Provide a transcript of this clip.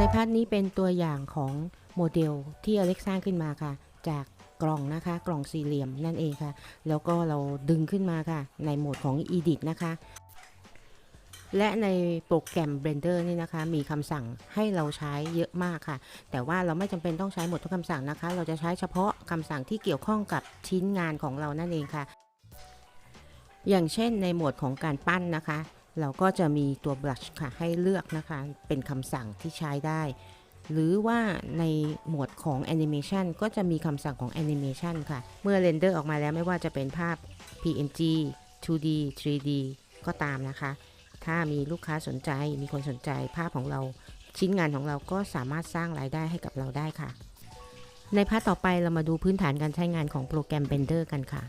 ในพาร์ทนี้เป็นตัวอย่างของโมเดลที่อเล็กสร้างขึ้นมาค่ะ จากกล่องนะคะ กล่องสี่เหลี่ยมนั่นเองค่ะ แล้วก็เราดึงขึ้นมาค่ะ ในโหมดของ Edit นะคะ และในโปรแกรม Blender นี่นะคะ มีคำสั่งให้เราใช้เยอะมากค่ะ แต่ว่าเราไม่จำเป็นต้องใช้หมดทุกคำสั่งนะคะ เราจะใช้เฉพาะคำสั่งที่เกี่ยวข้องกับชิ้นงานของเรานั่นเองค่ะ อย่างเช่นในโหมดของการปั้นนะคะ เราก็จะมีตัว brush ค่ะให้เลือกนะคะ เป็นคำสั่งที่ใช้ได้ หรือว่าในโหมดของ Animation ก็จะมีคำสั่งของ Animation ค่ะ เมื่อเรนเดอร์ออกมาแล้วไม่ว่าจะเป็นภาพ PNG 2D 3D ก็ตามนะคะ ถ้ามีลูกค้าสนใจ มีคนสนใจภาพของเรา ชิ้นงานของเราก็สามารถสร้างรายได้ให้กับเราได้ค่ะ ในพาร์ทต่อไปเรามาดูพื้นฐานการใช้งานของโปรแกรม Blender กันค่ะ